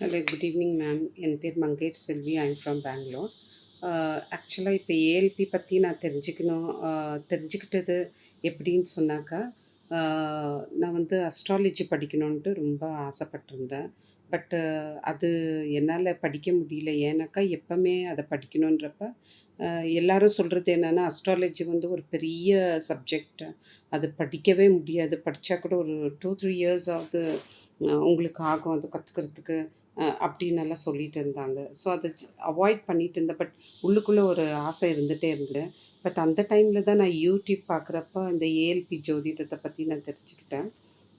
Hello good evening ma'am என் பேர் Mangesh Selvi. I'm from Bangalore ஆக்சுவலாக இப்போ ஏஎல்பி பற்றி நான் தெரிஞ்சுக்கணும். Uh, தெரிஞ்சுக்கிட்டது எப்படின்னு சொன்னாக்கா uh, நான் வந்து அஸ்ட்ராலஜி படிக்கணுன்ட்டு ரொம்ப ஆசைப்பட்டிருந்தேன். பட்டு uh, அது என்னால் படிக்க முடியல. ஏன்னாக்கா எப்போவுமே அதை படிக்கணுன்றப்ப எல்லாரும் சொல்கிறது என்னென்னா அஸ்ட்ராலஜி வந்து ஒரு பெரிய சப்ஜெக்ட் அது படிக்கவே முடியாது. படித்தா கூட ஒரு டூ த்ரீ இயர்ஸ் ஆகுது உங்களுக்கு ஆகும். அது கற்றுக்கிறதுக்கு அப்படின்னு எல்லாம் சொல்லிட்டு இருந்தாங்க. ஸோ அதை அவாய்ட் பண்ணிட்டு இருந்தேன். பட் உள்ளுக்குள்ளே ஒரு ஆசை இருந்துகிட்டே இருந்தேன் பட் அந்த டைமில் தான் நான் யூடியூப் பார்க்குறப்ப இந்த ஏஎல்பி ஜோதிடத்தை பற்றி நான் தெரிஞ்சுக்கிட்டேன்.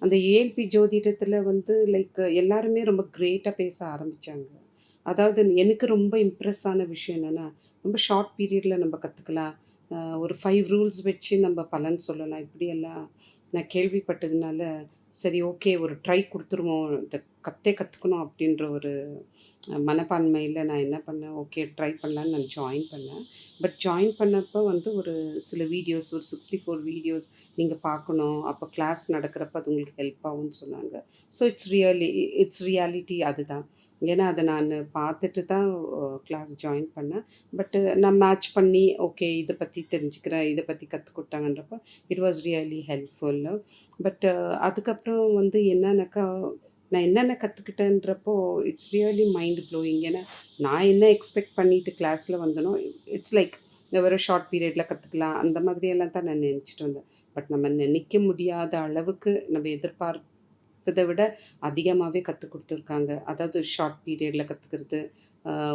அந்த ஏஎல்பி ஜோதிடத்தில் வந்து லைக் எல்லாருமே ரொம்ப கிரேட்டாக பேச ஆரம்பித்தாங்க அதாவது எனக்கு ரொம்ப இம்ப்ரெஸ் ஆன விஷயம் என்னென்னா ரொம்ப ஷார்ட் பீரியடில் நம்ம கற்றுக்கலாம் ஒரு ஃபைவ் ரூல்ஸ் வச்சு நம்ம பலன் சொல்லலாம். இப்படியெல்லாம் நான் கேள்விப்பட்டதுனால சரி ஓகே ஒரு ட்ரை கொடுத்துருவோம் இந்த கத்தே கற்றுக்கணும் அப்படின்ற ஒரு மனப்பான்மையில் நான் என்ன பண்ணேன் ஓகே ட்ரை பண்ணலான்னு நான் ஜாயின் பண்ணேன். பட் ஜாயின் பண்ணப்போ வந்து ஒரு சில வீடியோஸ் ஒரு சிக்ஸ்டி ஃபோர் வீடியோஸ் நீங்கள் பார்க்கணும். அப்போ கிளாஸ் நடக்கிறப்ப அது உங்களுக்கு ஹெல்ப் ஆகும்னு சொன்னாங்க. So it's really it's reality அதுதான். ஏன்னா அதை நான் பார்த்துட்டு தான் கிளாஸ் ஜாயின் பண்ணேன். பட்டு நான் மேட்ச் பண்ணி ஓகே இதை பற்றி தெரிஞ்சுக்கிறேன் இதை பற்றி கற்றுக் கொடுத்தாங்கன்றப்போ it was really helpful but அதுக்கப்புறம் வந்து என்னன்னாக்கா நான் என்னென்ன கற்றுக்கிட்டேன்றப்போ இட்ஸ் ரியலி மைண்ட் ப்ளோயிங் ஏன்னா நான் என்ன எக்ஸ்பெக்ட் பண்ணிட்டு கிளாஸில் வந்தனோ இட்ஸ் லைக் வெறும் ஷார்ட் பீரியடில் கற்றுக்கலாம் அந்த மாதிரியெல்லாம் தான் நான் நினச்சிட்டு வந்தேன் பட் நம்ம நினைக்க முடியாத அளவுக்கு நம்ம எதிர்பார்ப்பதை விட அதிகமாகவே கற்றுக் கொடுத்துருக்காங்க. அதாவது ஷார்ட் பீரியடில் கற்றுக்கிறது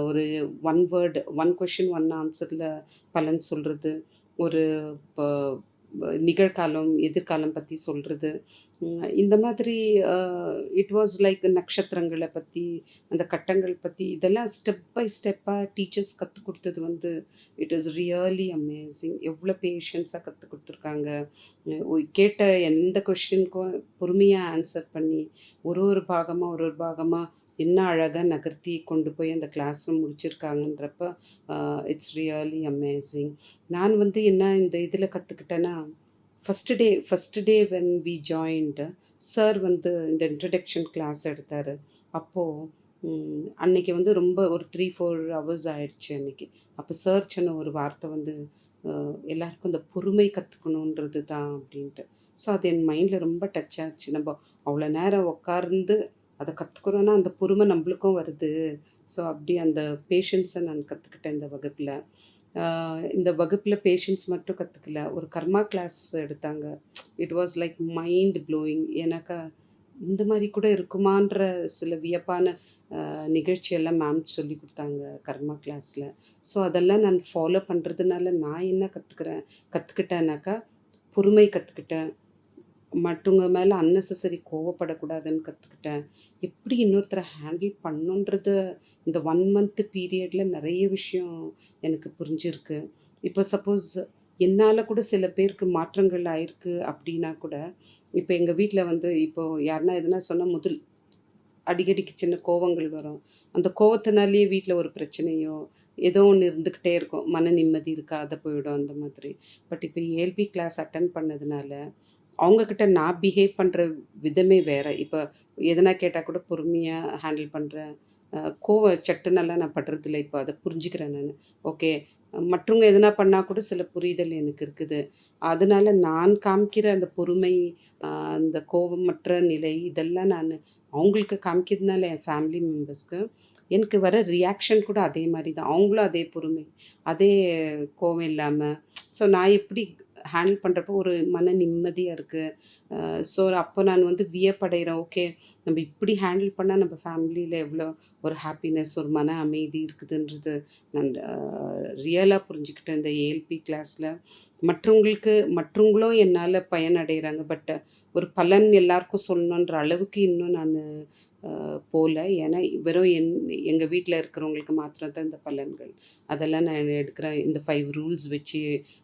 ஒரு one word one question one ஆன்சரில் பலன் சொல்கிறது ஒரு இப்போ நிகழ்காலம் எதிர்காலம் பற்றி சொல்கிறது இந்த மாதிரி இட் வாஸ் லைக் நட்சத்திரங்களை பற்றி அந்த கட்டங்கள் பற்றி இதெல்லாம் ஸ்டெப் பை ஸ்டெப்பாக டீச்சர்ஸ் கற்றுக் கொடுத்தது வந்து இட் இஸ் ரியலி அமேசிங் எவ்வளோ பேஷன்ஸாக கற்றுக் கொடுத்துருக்காங்க. கேட்ட எந்த கொஷினுக்கும் பொறுமையாக ஆன்சர் பண்ணி ஒரு ஒரு பாகமாக ஒரு ஒரு பாகமாக என்ன அழகாக நகர்த்தி கொண்டு போய் அந்த கிளாஸில் முடிச்சிருக்காங்கன்றப்ப இட்ஸ் ரியலி அமேசிங் நான் வந்து என்ன இந்த இதில் கற்றுக்கிட்டேன்னா first day first day when we joined sir வந்து இந்த இன்ட்ரடக்ஷன் கிளாஸ் எடுத்தார். அப்போது அன்னைக்கு வந்து ரொம்ப ஒரு த்ரீ ஃபோர் ஹவர்ஸ் ஆயிடுச்சு அன்னைக்கு. அப்போ சார் சொன்ன ஒரு வார்த்தை வந்து எல்லாருக்கும் இந்த பொறுமை கற்றுக்கணுன்றது தான் அப்படின்ட்டு. ஸோ அது என் மைண்டில் ரொம்ப டச் ஆச்சு. நம்ம அவ்வளோ நேரம் உட்கார்ந்து அதை கற்றுக்குறோன்னா அந்த பொறுமை நம்மளுக்கும் வருது. ஸோ அப்படி அந்த பேஷன்ஸை நான் கற்றுக்கிட்டேன் இந்த வகுப்பில். இந்த வகுப்பில் பேஷன்ஸ் மட்டும் கற்றுக்கல ஒரு கர்மா கிளாஸ் எடுத்தாங்க. It was like mind blowing ஏன்னாக்கா இந்த மாதிரி கூட இருக்குமான்ற சில வியப்பான நிகழ்ச்சியெல்லாம் மேம் சொல்லி கொடுத்தாங்க கர்மா கிளாஸில் ஸோ அதெல்லாம் நான் ஃபாலோ பண்ணுறதுனால நான் என்ன கற்றுக்கிறேன் கற்றுக்கிட்டேனாக்கா பொறுமை கற்றுக்கிட்டேன் மற்றவங்க மேலே அன்னெசசரி கோவப்படக்கூடாதுன்னு கற்றுக்கிட்டேன் எப்படி இன்னொருத்தரை ஹேண்டில் பண்ணுன்றது இந்த ஒன் மந்த்து பீரியடில் நிறைய விஷயம் எனக்கு புரிஞ்சிருக்கு. இப்போ சப்போஸ் என்னால் கூட சில பேருக்கு மாற்றங்கள் ஆயிருக்கு அப்படின்னா கூட இப்போ எங்கள் வீட்டில் வந்து இப்போது யாருன்னா எதுனா சொன்னால் முதல் அடிக்கடிக்கு சின்ன கோவங்கள் வரும். அந்த கோவத்தினாலேயே வீட்டில் ஒரு பிரச்சனையோ ஏதோ ஒன்று இருந்துக்கிட்டே இருக்கும். மன நிம்மதி இருக்காத போயிடும் அந்த மாதிரி. பட் இப்போ ஏல்பி கிளாஸ் அட்டன் பண்ணதுனால அவங்கக்கிட்ட நான் பிஹேவ் பண்ணுற விதமே வேறு. இப்போ எதனா கேட்டால் கூட பொறுமையாக ஹேண்டில் பண்ணுறேன் கோவ சட்டுனெல்லாம் நான் படுறதில்ல. இப்போ அதை புரிஞ்சுக்கிறேன் நான். ஓகே. மற்றவங்க எதனா பண்ணால் கூட சில புரிதல் எனக்கு இருக்குது. அதனால நான் காமிக்கிற அந்த பொறுமை அந்த கோபமற்ற நிலை இதெல்லாம் நான் அவங்களுக்கு காமிக்கிறதுனால என் ஃபேமிலி மெம்பர்ஸ்க்கு எனக்கு வர ரியாக்ஷன் கூட அதே மாதிரி தான். அவங்களும் அதே பொறுமை அதே கோவம் இல்லாமல் ஸோ நான் எப்படி ஹேண்டில் பண்ணுறப்போ ஒரு மன நிம்மதியாக இருக்குது ஸோ அப்போ நான் வந்து வியப்படைகிறேன் ஓகே நம்ம இப்படி ஹேண்டில் பண்ணால் நம்ம ஃபேமிலியில் எவ்வளோ ஒரு ஹாப்பினஸ் ஒரு மன அமைதி இருக்குதுன்றது நான் ரியலாக புரிஞ்சுக்கிட்டேன் இந்த ஏஎல்பி கிளாஸில் மற்றவங்களுக்கு மற்றவங்களும் என்னால் பயனடைகிறாங்க பட் ஒரு பலன் எல்லாருக்கும் சொல்லணுன்ற அளவுக்கு இன்னும் நான் போகல ஏன்னா வெறும் என் எங்கள் வீட்டில் இருக்கிறவங்களுக்கு மாத்திரம் தான் இந்த பலன்கள். அதெல்லாம் நான் எடுக்கிறேன். இந்த ஃபைவ் ரூல்ஸ் வச்சு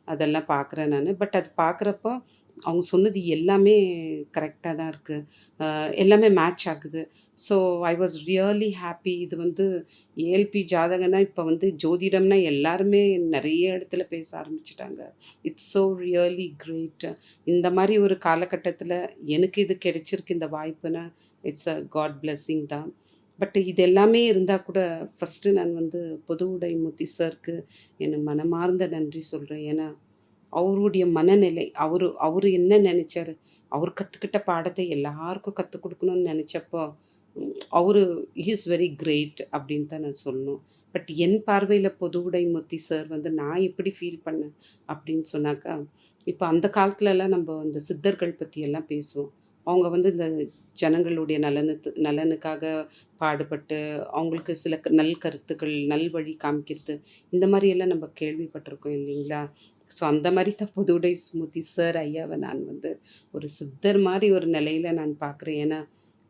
அதெல்லாம் பார்க்குறேன் நான். பட் அது பார்க்குறப்போ அவங்க சொன்னது எல்லாமே கரெக்டாக தான் இருக்குது எல்லாமே மேட்ச் ஆகுது. So I was really happy இது வந்து ஏஎல்பி ஜாதகம்னா இப்போ வந்து ஜோதிடம்னா எல்லாருமே நிறைய இடத்துல பேச ஆரம்பிச்சிட்டாங்க. இட்ஸ் ஸோ ரியலி கிரேட் இந்த மாதிரி ஒரு காலகட்டத்தில் எனக்கு இது கிடைச்சிருக்கு இந்த வாய்ப்புனா இட்ஸ் அ காட் பிளெஸ்ஸிங் தான். பட் இது எல்லாமே இருந்தால் கூட ஃபஸ்ட்டு நான் வந்து பொது உடைமுத்தி சாருக்கு என் மனமார்ந்த நன்றி சொல்கிறேன் ஏன்னா, அவருடைய மனநிலை, அவரு அவரு என்ன நினச்சாரு அவர் கற்றுக்கிட்ட பாடத்தை எல்லாருக்கும் கற்றுக் கொடுக்கணும்னு நினச்சப்போ அவர் இஸ் வெரி கிரேட் அப்படின்னு தான் நான் சொல்லணும். பட் என் பார்வையில் பொது உடைமூர்த்தி சார் வந்து நான் எப்படி ஃபீல் பண்ணேன் அப்படின்னு சொன்னாக்கா, இப்போ அந்த காலத்துலலாம் நம்ம இந்த சித்தர்கள் பற்றியெல்லாம் பேசுவோம். அவங்க வந்து இந்த ஜனங்களுடைய நலனுக்கு நலனுக்காக பாடுபட்டு, அவங்களுக்கு சில நல் கருத்துக்கள், நல்வழி காமிக்கிறது, இந்த மாதிரியெல்லாம் நம்ம கேள்விப்பட்டிருக்கோம் இல்லைங்களா? ஸோ அந்த மாதிரி தான் புதுவுடை ஸ்மூர்த்தி சார் ஐயாவை நான் வந்து ஒரு சித்தர் மாதிரி ஒரு நிலையில் நான் பார்க்குறேன். ஏன்னா,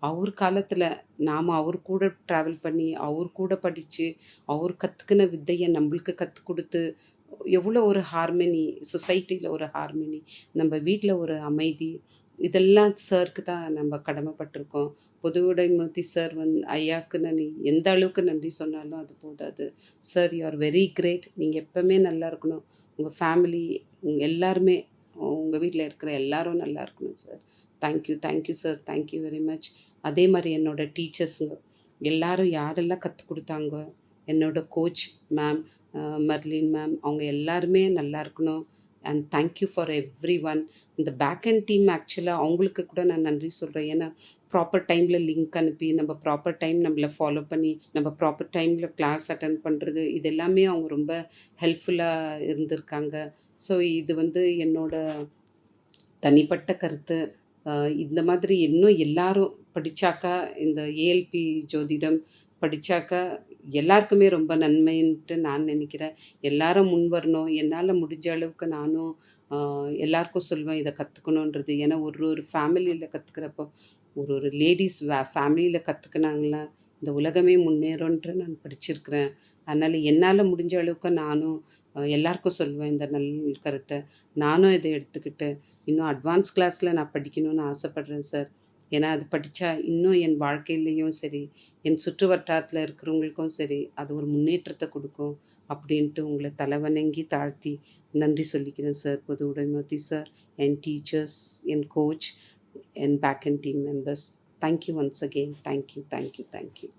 அவர் காலத்தில் நாம் அவர் கூட ட்ராவல் பண்ணி, அவர் கூட படித்து அவர் கற்றுக்கின வித்தையை நம்மளுக்கு கற்றுக் கொடுத்து எவ்வளோ ஒரு ஹார்மனி, சொசைட்டியில் ஒரு ஹார்மனி, நம்ம வீட்டில் ஒரு அமைதி, இதெல்லாம் சாருக்கு தான் நம்ம கடமைப்பட்டிருக்கோம் புதுவுடைமூர்த்தி சார் வந் ஐயாக்கு நான் எந்த அளவுக்கு நன்றி சொன்னாலும் அது போதாது. Sir you are very great. நீங்கள் எப்போவுமே நல்லா இருக்கணும். உங்கள் ஃபேமிலி, உங்கள் எல்லாருமே, உங்கள் வீட்டில் இருக்கிற எல்லாரும் நல்லா இருக்கணும் sir. Thank you, thank you sir. Thank you very much. அதே மாதிரி என்னோட டீச்சர்ஸுங்க, எல்லாரும் யாரெல்லாம் கற்றுக் கொடுத்தாங்க என்னோடய கோச் மேம், மர்லின் மேம், அவங்க எல்லாருமே நல்லா இருக்கணும். And thank you for everyone. இந்த பேக் அண்ட் டீம் ஆக்சுவலாக அவங்களுக்கு கூட நான் நன்றி சொல்கிறேன் ஏன்னா, ப்ராப்பர் டைமில் லிங்க் அனுப்பி, நம்ம ப்ராப்பர் டைம் நம்மளை ஃபாலோ பண்ணி, நம்ம ப்ராப்பர் டைமில் கிளாஸ் அட்டன் பண்ணுறது இது எல்லாமே அவங்க ரொம்ப ஹெல்ப்ஃபுல்லாக இருந்திருக்காங்க. ஸோ இது வந்து என்னோட தனிப்பட்ட கருத்து. இந்த மாதிரி இன்னும் எல்லாரும் படிச்சாக்கா, இந்த ஏஎல்பி ஜோதிடம் படித்தாக்கா எல்லாருக்குமே ரொம்ப நன்மைன்ட்டு நான் நினைக்கிறேன் எல்லாரும் முன் வரணும் என்னால் முடிஞ்ச அளவுக்கு நானும் எல்லாருக்கும் சொல்வேன் இதை கற்றுக்கணுன்றது ஏன்னா, ஒரு ஒரு ஃபேமிலியில் கற்றுக்கிறப்போ ஒரு ஒரு லேடிஸ் ஃபேமிலியில் ஃபேமிலில இந்த உலகமே முன்னேறோன்ட்டு நான் படிச்சிருக்கிறேன். அதனால் என்னால் முடிஞ்ச அளவுக்கு நானும் எல்லாருக்கும் சொல்லுவேன் இந்த நல் கருத்தை நானும் இதை எடுத்துக்கிட்டு, இன்னும் அட்வான்ஸ் கிளாஸில் நான் படிக்கணும்னு ஆசைப்படுறேன் சார். ஏன்னா, அது படித்தா இன்னும் என் வாழ்க்கையிலையும் சரி, என் சுற்று வட்டாரத்தில் இருக்கிறவங்களுக்கும் சரி, அது ஒரு முன்னேற்றத்தை கொடுக்கும் அப்படின்ட்டு உங்களை தலைவணங்கி தாழ்த்தி நன்றி சொல்லிக்கிறேன் சார். பொது உடைமதி சார், என் teachers, N coach, and back-end team members. Thank you once again. Thank you, thank you, thank you.